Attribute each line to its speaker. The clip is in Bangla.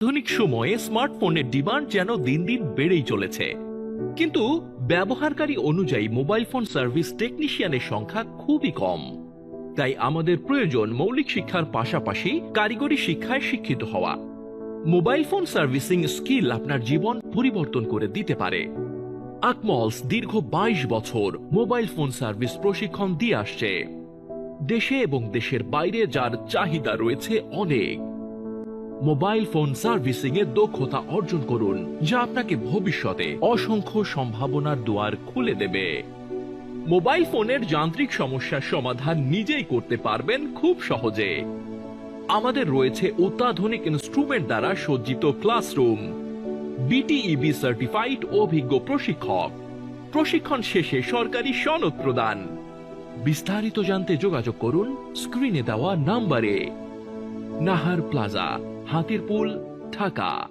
Speaker 1: আধুনিক সময়ে স্মার্টফোনের ডিমান্ড যেন দিন দিন বেড়েই চলেছে। কিন্তু ব্যবহারকারী অনুযায়ী মোবাইল ফোন সার্ভিস টেকনিশিয়ানের সংখ্যা খুবই কম। তাই আমাদের প্রয়োজন মৌলিক শিক্ষার পাশাপাশি কারিগরি শিক্ষায় শিক্ষিত হওয়া। মোবাইল ফোন সার্ভিসিং স্কিল আপনার জীবন পরিবর্তন করে দিতে পারে। আকমলস দীর্ঘ বাইশ বছর মোবাইল ফোন সার্ভিস প্রশিক্ষণ দিয়ে আসছে। দেশে এবং দেশের বাইরে যার চাহিদা রয়েছে অনেক। মোবাইল ফোন সার্ভিসিং এ দক্ষতা অর্জন করুন, যা আপনাকে ভবিষ্যতে অসংখ্য সম্ভাবনার দুয়ার খুলে দেবে। মোবাইল ফোনের যান্ত্রিক সমস্যার সমাধান নিজেই করতে পারবেন খুব সহজে। আমাদের রয়েছে অত্যাধুনিক ইনস্ট্রুমেন্ট দ্বারা সজ্জিত ক্লাসরুম বিটিইবি সার্টিফাইড অভিজ্ঞ প্রশিক্ষক। প্রশিক্ষণ শেষে সরকারি সনদ প্রদান। বিস্তারিত জানতে যোগাযোগ করুন স্ক্রিনে দেওয়া নাম্বারে। নাহার প্লাজা। হাতিরপুল ঢাকা।